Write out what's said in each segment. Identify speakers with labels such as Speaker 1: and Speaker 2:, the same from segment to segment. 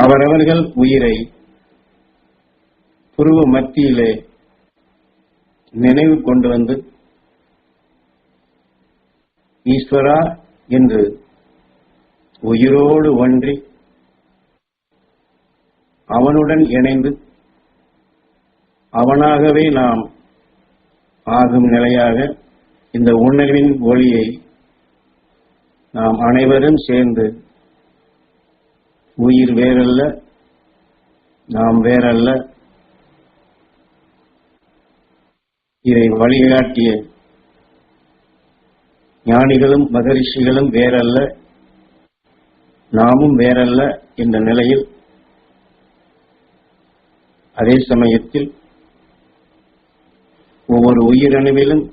Speaker 1: அவரவர்கள் உயிரை புருவ மத்தியிலே நினைவு கொண்டு வந்து ஈஸ்வரா என்று உயிரோடு ஒன்றி அவனுடன் இணைந்து அவனாகவே நாம் ஆகும் நிலையாக இந்த உணர்வின் ஒளியை நாம் அனைவரும் சேர்ந்து உயிர் வேறல்ல நாம் வேறல்ல. இதை வழிகாட்டிய ஞானிகளும் மகரிஷிகளும் வேறல்ல நாமும் வேறல்ல என்ற நிலையில் அதே சமயத்தில் ஒவ்வொரு உயிரணுவிலும்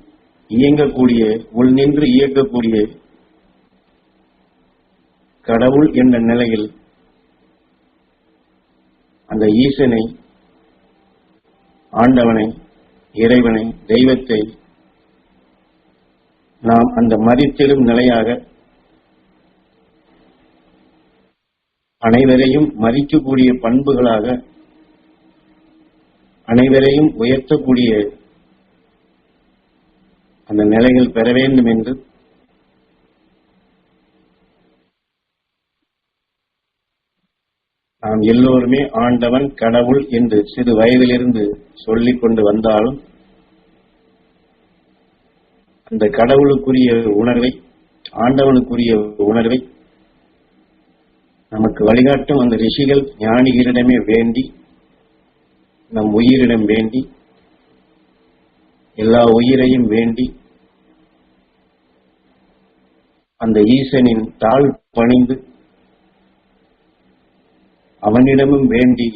Speaker 1: இயங்கக்கூடிய உள் நின்று இயக்கக்கூடிய கடவுள் என்ற நிலையில் அந்த ஈசனை ஆண்டவனை இறைவனை தெய்வத்தை நாம் அந்த மதித்திடும் நிலையாக அனைவரையும் மதிக்கக்கூடிய பண்புகளாக அனைவரையும் உயர்த்தக்கூடிய அந்த நிலைகள் பெற வேண்டும் என்று நாம் எல்லோருமே ஆண்டவன் கடவுள் என்று சிறு வயதிலிருந்து சொல்லிக் கொண்டு வந்தாலும் அந்த கடவுளுக்குரிய உணர்வை ஆண்டவனுக்குரிய உணர்வை நமக்கு வழிகாட்டும் அந்த ரிஷிகள் ஞானிகளிடமே வேண்டி நம் உயிரிடம் வேண்டி எல்லா உயிரையும் வேண்டி அந்த ஈசனின் தாழ் பணிந்து அவனிடமும் வேண்டி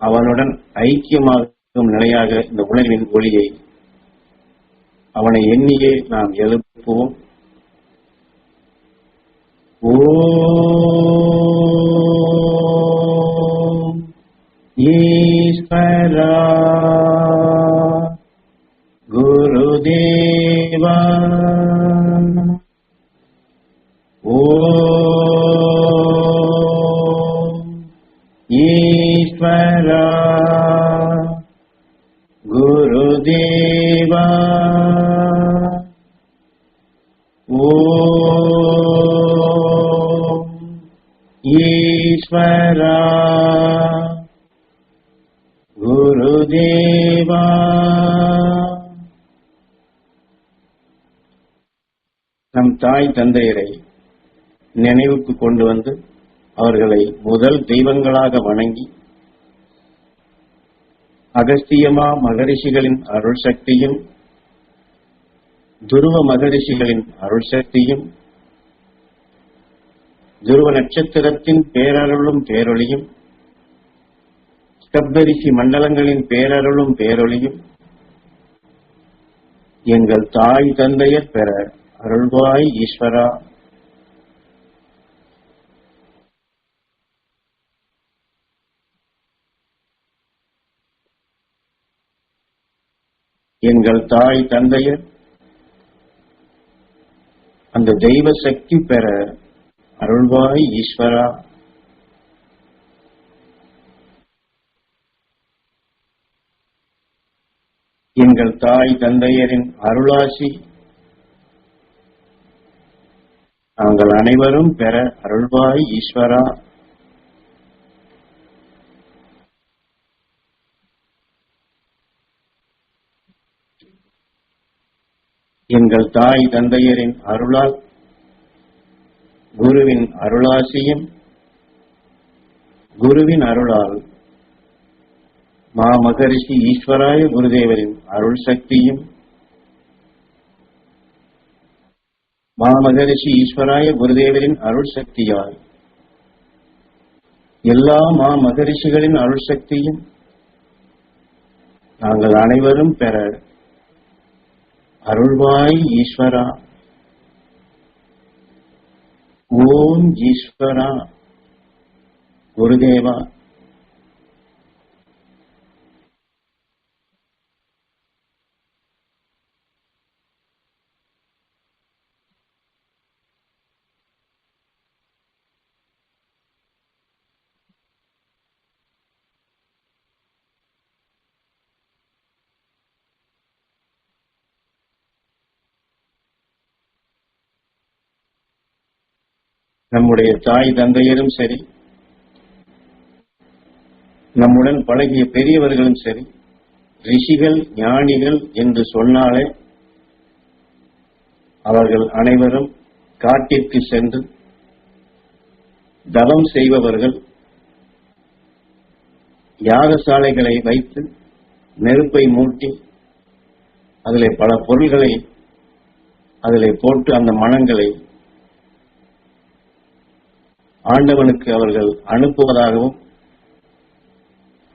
Speaker 1: அவனுடன் ஐக்கியமாகும் நிலையாக இந்த உணர்வின் ஒளியை அவனை எண்ணியே நாம் எழுப்புவோம். ஓம் ஈஸ்வரா குருதேவா ஈஸ்வரா. குருதேவா. நம் தாய் தந்தையரை நினைவுக்கு கொண்டு வந்து அவர்களை முதல் தெய்வங்களாக வணங்கி அகஸ்தியமா மகரிஷிகளின் அருள் சக்தியும் துருவ மகரிஷிகளின் அருள் சக்தியும் துருவ நட்சத்திரத்தின் பேரருளும் பேரொளியும் ஸ்தப்தரிசி மண்டலங்களின் பேரருளும் பேரொளியும் எங்கள் தாய் தந்தையர் பெற அருள்வாய் ஈஸ்வரா. எங்கள் தாய் தந்தையர் அந்த தெய்வ சக்தி பெற அருள்வாய் ஈஸ்வரா எங்கள் தாய் தந்தையரின் அருளாசி நாங்கள் அனைவரும் பெற அருள்வாய் ஈஸ்வரா எங்கள் தாய் தந்தையரின் அருளால் குருவின் அருளாசியும் குருவின் அருளால் மாமகரிஷி ஈஸ்வராய குருதேவரின் அருள் சக்தியும் மா மகரிஷி ஈஸ்வராய குருதேவரின் அருள் சக்தியால் எல்லா மா மகரிஷிகளின் அருள் சக்தியும் நாங்கள் அனைவரும் பெற அருள்வாய் ஈஸ்வரா. ஓம் ஈஸ்வரா. குருதேவா. நம்முடைய தாய் தந்தையரும் சரி நம்முடன் பழகிய பெரியவர்களும் சரி ரிஷிகள் ஞானிகள் என்று சொன்னாலே அவர்கள் அனைவரும் காட்டிற்கு சென்று தவம் செய்பவர்கள் யாகசாலைகளை வைத்து நெருப்பை மூட்டி அதில் பல பொருள்களை அதில் போட்டு அந்த மனங்களை ஆண்டவனுக்கு அவர்கள் அனுப்புவதாகவும்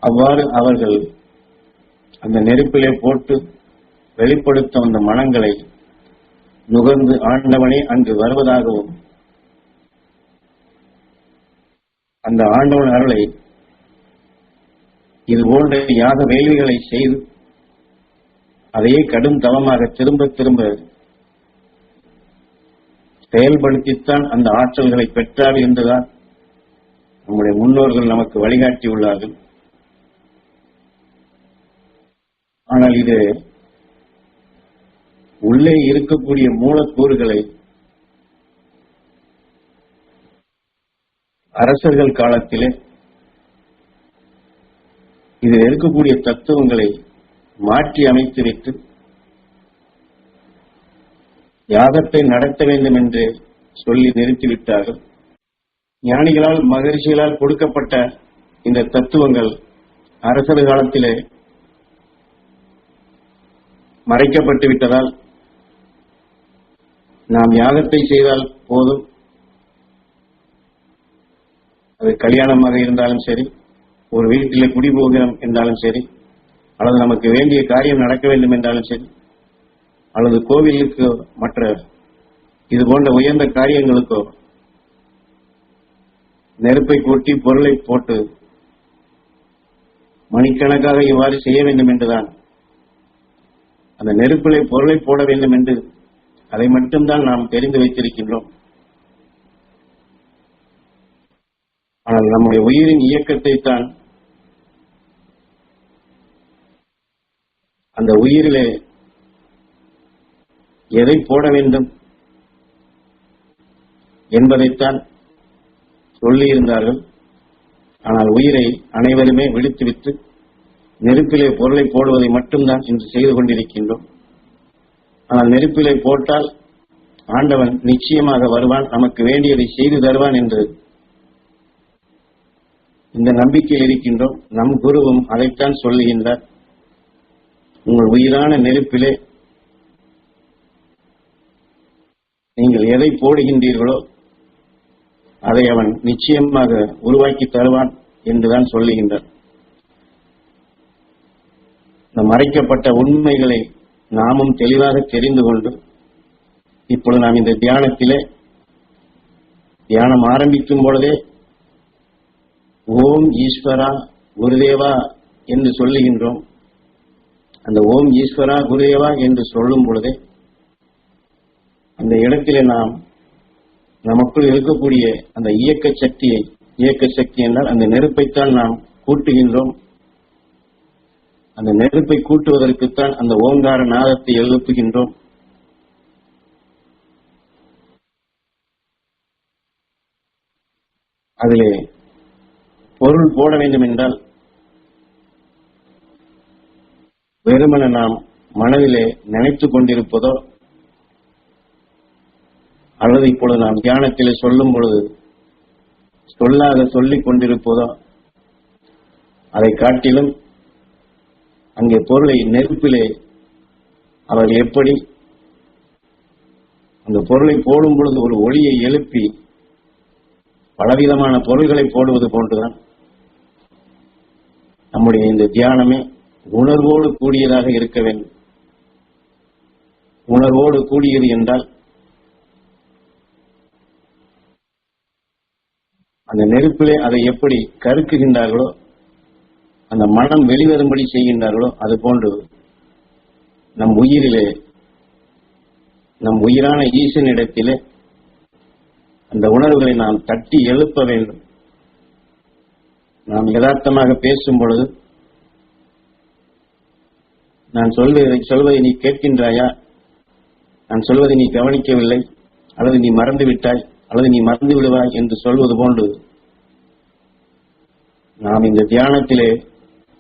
Speaker 1: அவ்வாறு அவர்கள் அந்த நெருப்பிலே போட்டு வெளிப்படுத்தும் அந்த மனங்களை நுகர்ந்து ஆண்டவனே அங்கு வருவதாகவும் அந்த ஆண்டவன் அருளை இது போன்ற யாக வேள்விகளை செய்து அதையே கடும் தவமாக திரும்ப திரும்ப செயல்படுத்தித்தான் அந்த ஆற்றல்களை பெற்றார் என்றுதான் நம்முடைய முன்னோர்கள் நமக்கு வழிகாட்டியுள்ளார்கள். ஆனால் இது உள்ளே இருக்கக்கூடிய மூலக்கூறுகளை அரசர்கள் காலத்திலே இதில் இருக்கக்கூடிய தத்துவங்களை மாற்றி அமைத்துவிட்டு யாகத்தை நடத்த வேண்டும் என்று சொல்லி நிறுத்திவிட்டார்கள். ஞானிகளால் மகரிஷிகளால் கொடுக்கப்பட்ட இந்த தத்துவங்கள் அரசர் காலத்திலே மறைக்கப்பட்டு விட்டதால் நாம் யாகத்தை செய்தால் போதும். அது கல்யாணமாக இருந்தாலும் சரி ஒரு வீட்டில் குடிபோகிறோம் என்றாலும் சரி அல்லது நமக்கு வேண்டிய காரியம் நடக்க வேண்டும் என்றாலும் சரி அல்லது கோவிலுக்கு மற்ற இது போன்ற உயர்ந்த காரியங்களுக்கோ நெருப்பை கூட்டி பொருளை போட்டு மணிக்கணக்காக இவ்வாறு செய்ய வேண்டும் என்றுதான். அந்த நெருப்பிலே பொருளை போட வேண்டும் என்று அதை மட்டும்தான் நாம் தெரிந்து வைத்திருக்கின்றோம். ஆனால் நம்முடைய உயிரின் இயக்கத்தை தான் அந்த உயிரிலே எதை போட வேண்டும் என்பதைத்தான் சொல்லியிருந்தார்கள். ஆனால் உயிரை அனைவருமே விடுத்துவிட்டு நெருப்பிலே பொருளை போடுவதை மட்டும்தான் இன்று செய்து கொண்டிருக்கின்றோம். ஆனால் நெருப்பிலே போட்டால் ஆண்டவன் நிச்சயமாக வருவான் நமக்கு வேண்டியதை செய்து தருவான் என்று இந்த நம்பிக்கையில் இருக்கின்றோம். நம் குருவும் அதைத்தான் சொல்லுகின்றார். உங்கள் உயிரான நெருப்பிலே நீங்கள் எதை போடுகின்றீர்களோ அதை அவன் நிச்சயமாக உருவாக்கி தருவான் என்றுதான் சொல்லுகின்றார். இந்த மறைக்கப்பட்ட உண்மைகளை நாமும் தெளிவாக தெரிந்து கொண்டு இப்பொழுது நாம் இந்த தியானத்திலே தியானம் ஆரம்பிக்கும் பொழுதே ஓம் ஈஸ்வரா குருதேவா என்று சொல்லுகின்றோம். அந்த ஓம் ஈஸ்வரா குருதேவா என்று சொல்லும் பொழுதே அந்த இடத்திலே நாம் நமக்குள் இருக்கக்கூடிய அந்த இயக்க சக்தியை இயக்க சக்தி என்றால் அந்த நெருப்பைத்தான் நாம் கூட்டுகின்றோம். அந்த நெருப்பை கூட்டுவதற்குத்தான் அந்த ஓங்கார நாதத்தை எழுப்புகின்றோம். அதிலே பொருள் போட வேண்டும் என்றால் வெறுமன நாம் மனதிலே நினைத்துக் கொண்டிருப்பதோ அல்லது இப்பொழுது நாம் தியானத்திலே சொல்லும் பொழுது சொல்லாத சொல்லிக் கொண்டிருப்பதோ அதை காட்டிலும் அங்கே பொருளை நெருப்பிலே அவர் எப்படி அந்த பொருளை போடும் பொழுது ஒரு ஒளியை எழுப்பி பலவிதமான பொருள்களை போடுவது போன்றுதான். நம்முடைய இந்த தியானமே உணர்வோடு கூடியதாக இருக்க வேண்டும். உணர்வோடு கூடியது என்றால் அந்த நெருப்பிலே அதை எப்படி கருக்குகின்றார்களோ அந்த மனம் வெளிவரும்படி செய்கின்றார்களோ அது போன்று நம் உயிரிலே நம் உயிரான ஈசனிடத்திலே அந்த உணர்வுகளை நாம் தட்டி எழுப்ப வேண்டும். நாம் யதார்த்தமாக பேசும் பொழுது நான் சொல்வதை சொல்வதை நீ கேட்கின்றாயா? நான் சொல்வதை நீ கவனிக்கவில்லை அல்லது நீ மறந்துவிட்டாய்? அல்லது நீ மறந்து விடுவாய் என்று சொல்வது போன்று நாம் இந்த தியானத்திலே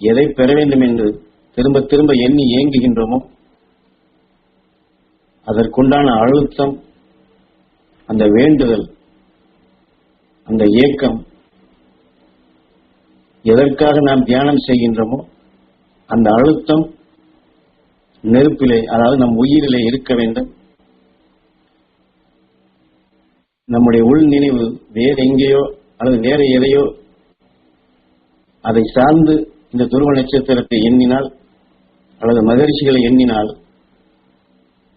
Speaker 1: எதை பெற வேண்டும் என்று திரும்ப திரும்ப எண்ணி ஏங்குகின்றோமோ அதற்குண்டான அழுத்தம் அந்த வேண்டுதல் அந்த ஏக்கம் எதற்காக நாம் தியானம் செய்கின்றோமோ அந்த அழுத்தம் நெருப்பிலே அதாவது நம் உயிரிலே இருக்க வேண்டும். நம்முடைய உள் நினைவு வேறு எங்கேயோ அல்லது வேற எதையோ அதை சார்ந்து இந்த துருவ நட்சத்திரத்தை எண்ணினால் அல்லது மகரிஷிகளை எண்ணினால்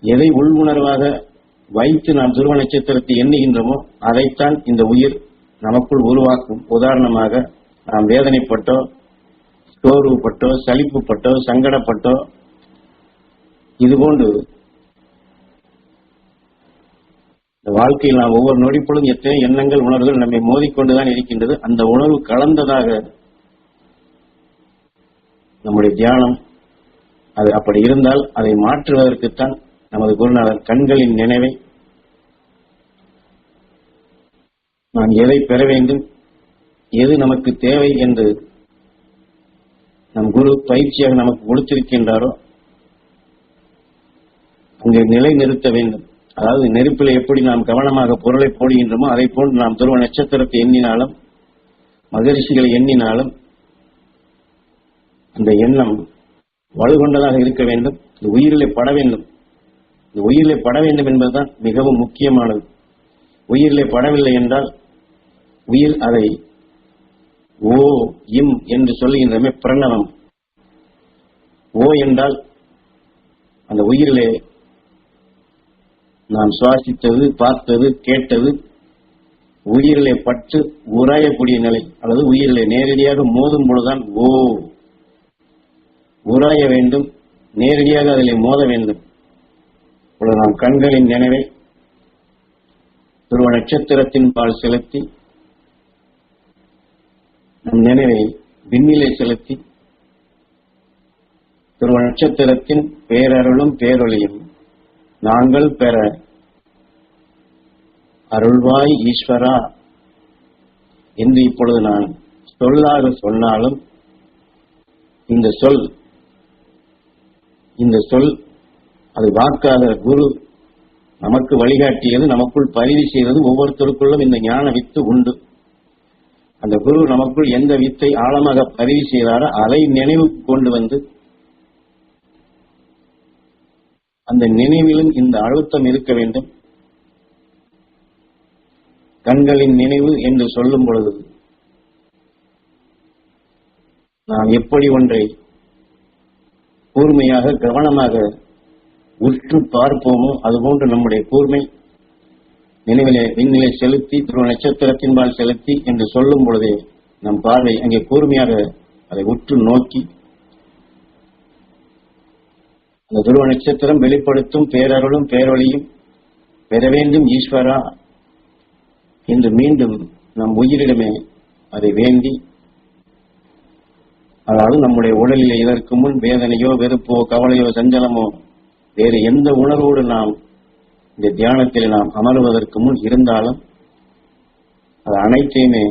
Speaker 1: எதை உள் உணர்வாக வைத்து நாம் துருவ நட்சத்திரத்தை எண்ணுகின்றோமோ அதைத்தான் இந்த உயிர் நமக்குள் உருவாக்கும். உதாரணமாக நாம் வேதனைப்பட்டோ சோர்வுப்பட்டோ சலிப்புப்பட்டோ சங்கடப்பட்டோ இதுபோன்று இந்த வாழ்க்கையில் நாம் ஒவ்வொரு நொடிப்பொழுதும் எத்தனை எண்ணங்கள் உணர்வுகள் நம்மை மோதிக்கொண்டுதான் இருக்கின்றது. அந்த உணர்வு கலந்ததாக நம்முடைய தியானம் அது அப்படி இருந்தால் அதை மாற்றுவதற்குத்தான் நமது குருநாதர் கண்களின் நினைவை நான் எதை பெற வேண்டும் எது நமக்கு தேவை என்று நம் குரு பயிற்சியாக நமக்கு கொடுத்திருக்கின்றாரோ அங்கே நிலை நிறுத்த வேண்டும். அதாவது நெருப்பில் எப்படி நாம் கவனமாக பொருளை போடுகின்றோமோ அதை போன்று நாம் துருவ நட்சத்திரத்தை எண்ணினாலும் மகரிஷிகளை எண்ணினாலும் அந்த எண்ணம் வலுகொண்டதாக இருக்க வேண்டும். இந்த உயிரிலே பட வேண்டும். இந்த உயிரிலே பட வேண்டும் என்பதுதான் மிகவும் முக்கியமானது. உயிரிலே படவில்லை என்றால் உயிர் அதை ஓ இம் என்று சொல்லுகின்றமே பிரணவம். ஓ என்றால் அந்த உயிரிலே நான் சுவாசித்தது பார்த்தது கேட்டது உயிரிலே பட்டு உராயக்கூடிய நிலை. அல்லது உயிரிலே நேரடியாக மோதும் பொழுதுதான் ஓ. உராய வேண்டும் நேரடியாக அதிலே மோத வேண்டும். இப்பொழுது நாம் கண்களின் நினைவை துருவ நட்சத்திரத்தின் பால் செலுத்தி நம் நினைவை விண்ணிலே செலுத்தி துருவ நட்சத்திரத்தின் பேரருளும் பேரொழியும் நாங்கள் பெற அருள்வாய் ஈஸ்வரா என்று இப்பொழுது நான் சொல்லாக சொன்னாலும் இந்த சொல் இந்த சொல் அது வாக்காக குரு நமக்கு வழிகாட்டியது நமக்குள் பதிவு செய்தது ஒவ்வொருத்தருக்குள்ளும் இந்த ஞான வித்து உண்டு. அந்த குரு நமக்குள் எந்த வித்தை ஆழமாக பதிவு செய்தாரோ அதை நினைவுக்கு கொண்டு வந்து அந்த நினைவிலும் இந்த அழுத்தம் இருக்க வேண்டும். கண்களின் நினைவு என்று சொல்லும் பொழுது நாம் எப்படி ஒன்றை கூர்மையாக கவனமாக உற்று பார்ப்போமோ அதுபோன்று நம்முடைய கூர்மை நினைவிலே விண்ணிலை செலுத்தி திரு நட்சத்திரத்தின்பால் செலுத்தி என்று சொல்லும் பொழுதே நம் பார்வை அங்கே கூர்மையாக அதை உற்று நோக்கி அந்த துருவ நட்சத்திரம் வெளிப்படுத்தும் பேரருளும் பேரொழியும் பெற வேண்டும் ஈஸ்வரா என்று மீண்டும் நம் உயிரிடமே அதை வேண்டி அதாவது நம்முடைய உடலிலே இதற்கு முன் வேதனையோ வெறுப்போ கவலையோ சஞ்சலமோ வேறு எந்த உணர்வோடு நாம் இந்த தியானத்தில் நாம் அமருவதற்கு முன் இருந்தாலும் அது அனைத்தையுமே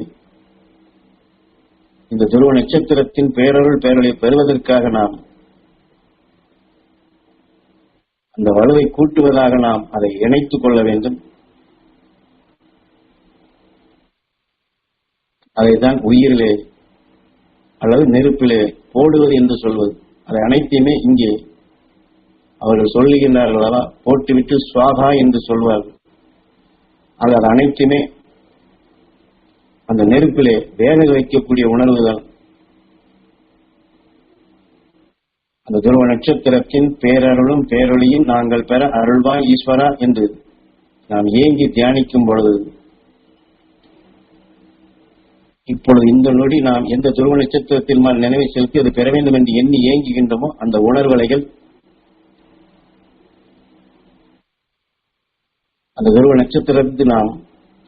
Speaker 1: இந்த துருவ நட்சத்திரத்தின் பேரருள் பேரொழி பெறுவதற்காக நாம் அந்த வலுவை கூட்டுவதாக நாம் அதை இணைத்துக் கொள்ள வேண்டும். அதைத்தான் உயிரிலே அல்லது நெருப்பிலே போடுவது என்று சொல்வது. அதை அனைத்தையுமே இங்கே அவர்கள் சொல்லுகின்றார்களா போட்டுவிட்டு சுவாகா என்று சொல்வார்கள். அது அது அனைத்துமே அந்த நெருப்பிலே வேக வைக்கக்கூடிய உணர்வுதான் அந்த துருவ நட்சத்திரத்தின் பேரருளும் பேரொளியும் நாங்கள் பெற அருள்வாய் ஈஸ்வரா என்று நாம் ஏங்கி தியானிக்கும் பொழுது இப்பொழுது இந்த நொடி நாம் எந்த துருவ நட்சத்திரத்தின் மேல் நினைவை செலுத்தி அது பெற வேண்டும் என்று எண்ணி ஏங்குகின்றோமோ அந்த உணர்வலைகள் அந்த துருவ நட்சத்திரத்தில் நாம்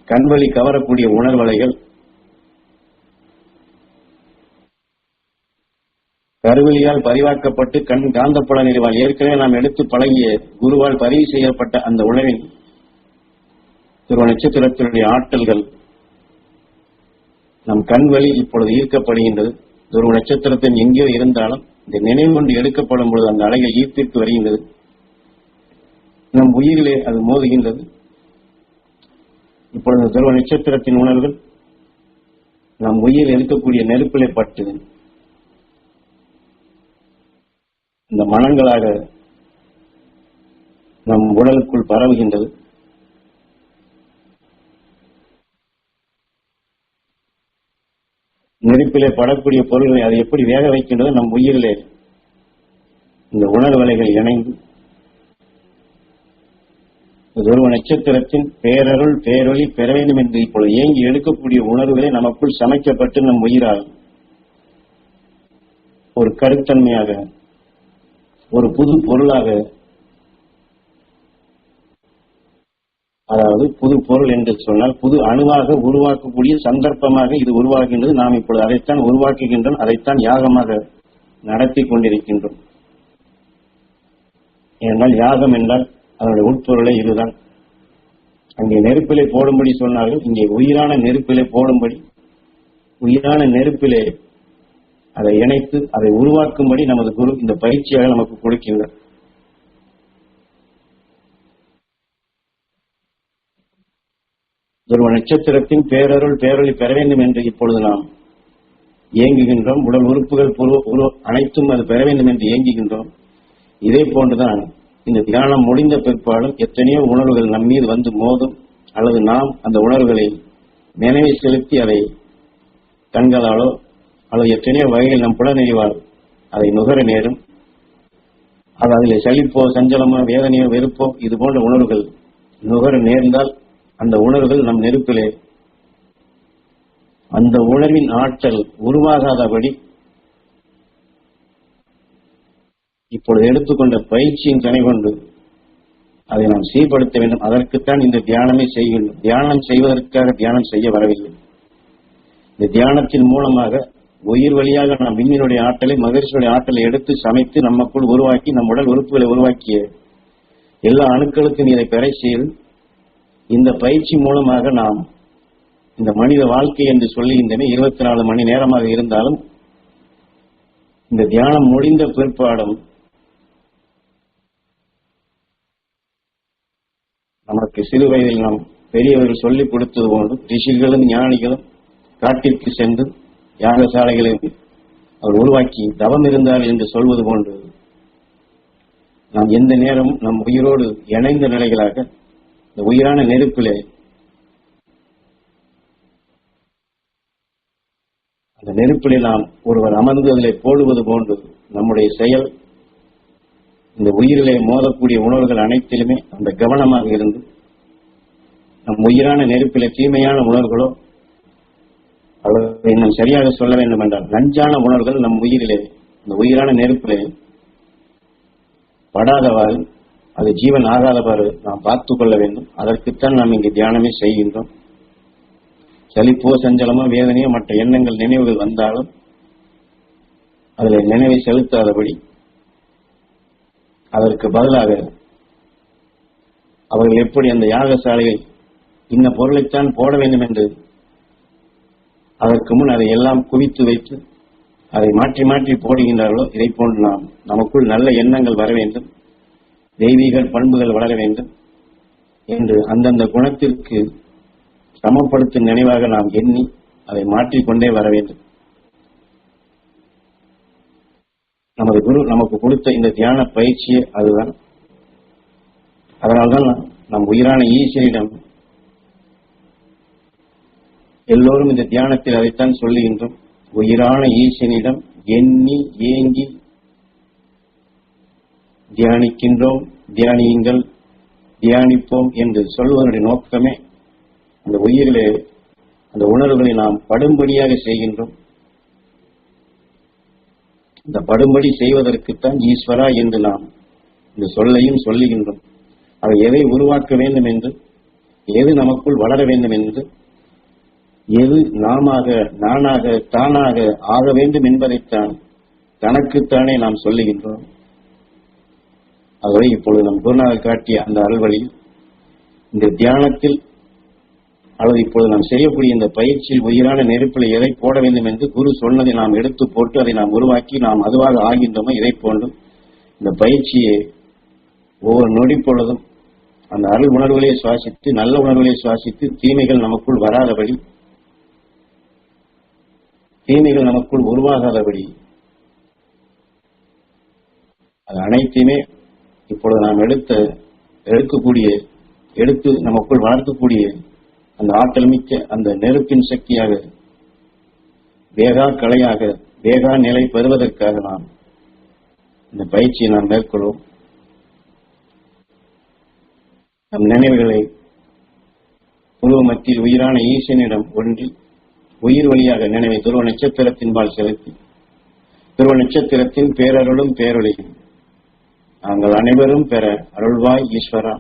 Speaker 1: கண்வழி கவரக்கூடிய உணர்வலைகள் கருவிலியால் பதிவாக்கப்பட்டு கண் காந்தப்பட நிறைவால் ஏற்கனவே நாம் எடுத்து பழகிய குருவால் பதிவு செய்யப்பட்ட அந்த உணவின் திருவ நட்சத்திரத்தினுடைய ஆற்றல்கள் நம் கண் வழி இப்பொழுது ஈர்க்கப்படுகின்றது. துருவ நட்சத்திரத்தின் எங்கேயோ இருந்தாலும் இந்த நினைவு கொண்டு எடுக்கப்படும் பொழுது அந்த அலைகள் ஈர்த்திற்கு வருகின்றது. நம் உயிரிலே அது மோதுகின்றது. இப்பொழுது துருவ நட்சத்திரத்தின் உணர்வுகள் நம் உயிர் இருக்கக்கூடிய நெருப்பிலே பட்டு இந்த மனங்களாக நம் உடலுக்குள் பரவுகின்றது. நெருப்பிலே படக்கூடிய பொருள்களை அதை எப்படி வேக வைக்கின்றது நம் உயிரிலே இந்த உணர்வலைகள் இணைந்து துருவ நட்சத்திரத்தின் பேரருள் பேரொளி பெற வேண்டும் என்று இப்பொழுது ஏங்கி எடுக்கக்கூடிய உணர்வுகளே நமக்குள் சமைக்கப்பட்டு நம் உயிரால் ஒரு கருத்தன்மையாக ஒரு புது பொருளாக அதாவது புது பொருள் என்று சொன்னால் புது அணுவாக உருவாக்கக்கூடிய சந்தர்ப்பமாக இது உருவாகின்றது. நாம் இப்பொழுது அதைத்தான் உருவாக்குகின்றோம் அதைத்தான் யாகமாக நடத்தி கொண்டிருக்கின்றோம். ஏனென்றால் யாகம் என்றால் அதனுடைய உட்பொருளை இதுதான். அங்கே நெருப்பிலே போடும்படி சொன்னார்கள் இங்கே உயிரான நெருப்பிலே போடும்படி உயிரான நெருப்பிலே அதை இணைத்து அதை உருவாக்கும்படி நமது குரு இந்த பயிற்சியாக நமக்கு கொடுக்கின்றார். துருவ நட்சத்திரத்தின் பேரருள் பேரொளி பெற வேண்டும் என்று இப்பொழுது நாம் இயங்குகின்றோம். உடல் உறுப்புகள் புரு- அனைத்தும் அது பெற வேண்டும் என்று இயங்குகின்றோம். இதே போன்றுதான் இந்த தியானம் முடிந்த பிற்பாடும் எத்தனையோ உணர்வுகள் நம் மீது வந்து மோதும் அல்லது நாம் அந்த உணர்வுகளை நினைவை செலுத்தி அதை கண்களாலோ அல்லது எத்தனையோ வகையில் நம் புலனறிவால் அதை நுகர நேரும். அது அதில் சலிப்போ சஞ்சலமோ வேதனையோ வெறுப்போ இது போன்ற உணர்வுகள் நுகர நேர்ந்தால் அந்த உணர்வுகள் நம் நெருப்பிலே. அந்த உணர்வின் ஆற்றல் உருவாகாதபடி இப்பொழுது எடுத்துக்கொண்ட பயிற்சியின் துணை கொண்டு அதை நாம் சீர்படுத்த வேண்டும். அதற்குத்தான் இந்த தியானமே செய்கின்றோம். தியானம் செய்வதற்காக தியானம் செய்ய வரவில்லை. இந்த தியானத்தின் மூலமாக உயிர் வழியாக நாம் விண்ணினுடைய ஆற்றலை மகிழ்ச்சியுடைய ஆற்றலை எடுத்து சமைத்து நமக்குள் உருவாக்கி நம் உடல் உறுப்புகளை உருவாக்கிய எல்லா அணுக்களுக்கும் இதை பெற செய்து இந்த பயிற்சி மூலமாக நாம் இந்த மனித வாழ்க்கை என்று சொல்லுகின்றன. இருபத்தி நாலு மணி நேரமாக இருந்தாலும் இந்த தியானம் முடிந்த பிற்பாடும் நமக்கு சிறு வயதில் நாம் பெரியவர்கள் சொல்லிக் கொடுத்தது போன்று ரிஷிகளும் ஞானிகளும் காட்டிற்கு சென்று யாகசாலைகளை அவர் உருவாக்கி தவம் இருந்தார் என்று சொல்வது போன்று நாம் எந்த நேரமும் நம் உயிரோடு இணைந்த நிலைகளாக இந்த உயிரான நெருப்பிலே அந்த நெருப்பிலே நாம் ஒருவர் அமர்ந்து அதிலே போடுவது போன்று நம்முடைய செயல் இந்த உயிரிலே மோதக்கூடிய உணர்வுகள் அனைத்திலுமே அந்த கவனமாக இருந்து நம் உயிரான நெருப்பிலே தீமையான உணர்வுகளோ அல்லது இன்னும் சரியாக சொல்ல வேண்டும் என்றால் நஞ்சான உணர்வுகள் நம் உயிரிலே இந்த உயிரான நெருப்பிலே படாதவாறு அது ஜீவன் ஆகாதவாறு நாம் பார்த்துக் கொள்ள வேண்டும். அதற்குத்தான் நாம் இங்கு தியானமே செய்கின்றோம். சலிப்போ சஞ்சலமோ வேதனையோ மற்ற எண்ணங்கள் நினைவுகள் வந்தாலும் அதில் நினைவை செலுத்தாதபடி அதற்கு பதிலாக அவர்கள் எப்படி அந்த யாகசாலையில் இந்த பொருளைத்தான் போட வேண்டும் என்று அதற்கு முன் அதை எல்லாம் குவித்து வைத்து அதை மாற்றி மாற்றி போடுகின்றார்களோ இதை போன்று நாம் நமக்குள் நல்ல எண்ணங்கள் வர வேண்டும். தெய்வீக பண்புகள் வளர வேண்டும் என்று அந்தந்த குணத்திற்கு சமப்படுத்தும் நினைவாக நாம் எண்ணி அதை மாற்றிக்கொண்டே வர வேண்டும். நமது குரு நமக்கு கொடுத்த இந்த தியான பயிற்சியே அதுதான். அதனால்தான் நம் உயிரான ஈஸ்வரிடம் எல்லோரும் இந்த தியானத்தில் அதைத்தான் சொல்லுகின்றோம். உயிரான ஈசனிடம் எண்ணி ஏங்கி தியானிக்கின்றோம். தியானியுங்கள் தியானிப்போம் என்று சொல்வதனுடைய நோக்கமே அந்த உயிரிலே அந்த உணர்வுகளை நாம் படும்படியாக செய்கின்றோம். இந்த படும்படி செய்வதற்குத்தான் ஈஸ்வரா என்று நாம் இந்த சொல்லையும் சொல்லுகின்றோம். அவை எதை உருவாக்க வேண்டும் என்று எது நமக்குள் வளர வேண்டும் என்று எது நாமாக நானாக தானாக ஆக வேண்டும் என்பதைத்தான் தனக்குத்தானே நாம் சொல்லுகின்றோம். ஆகவே இப்பொழுது நம் குருநாதர் காட்டிய அந்த அருள்வழியில் இந்த தியானத்தில் அல்லது இப்பொழுது நாம் செய்யக்கூடிய இந்த பயிற்சியில் உயிரான நெருப்பில் எதை போட வேண்டும் என்று குரு சொன்னதை நாம் எடுத்து போட்டு அதை நாம் உருவாக்கி நாம் அதுவாக ஆகின்றோமோ இதை போன்றும் இந்த பயிற்சியை ஒவ்வொரு நொடி பொழுதும் அந்த அருள் உணர்வுகளை சுவாசித்து நல்ல உணர்வுகளை சுவாசித்து தீமைகள் நமக்குள் வராதபடி தீமைகள் நமக்குள் உருவாகாதபடி. அது அனைத்தையுமே இப்பொழுது நாம் எடுத்த எடுக்கக்கூடிய எடுத்து நமக்குள் வளர்க்கக்கூடிய அந்த ஆற்றல் மிக்க அந்த நெருப்பின் சக்தியாக வேகா கலையாக வேகா நிலை பெறுவதற்காக நாம் இந்த பயிற்சியை நாம் மேற்கொள்வோம். நம் நினைவுகளை உருவ மத்தியில் உயிரான ஈசனிடம் ஒன்றி உயிர் வழியாக நினைவை துருவ நட்சத்திரத்தின்பால் செலுத்தி துருவ நட்சத்திரத்தின் பேரருளும் பேரொழியும் நாங்கள் அனைவரும் பெற அருள்வாய் ஈஸ்வரா.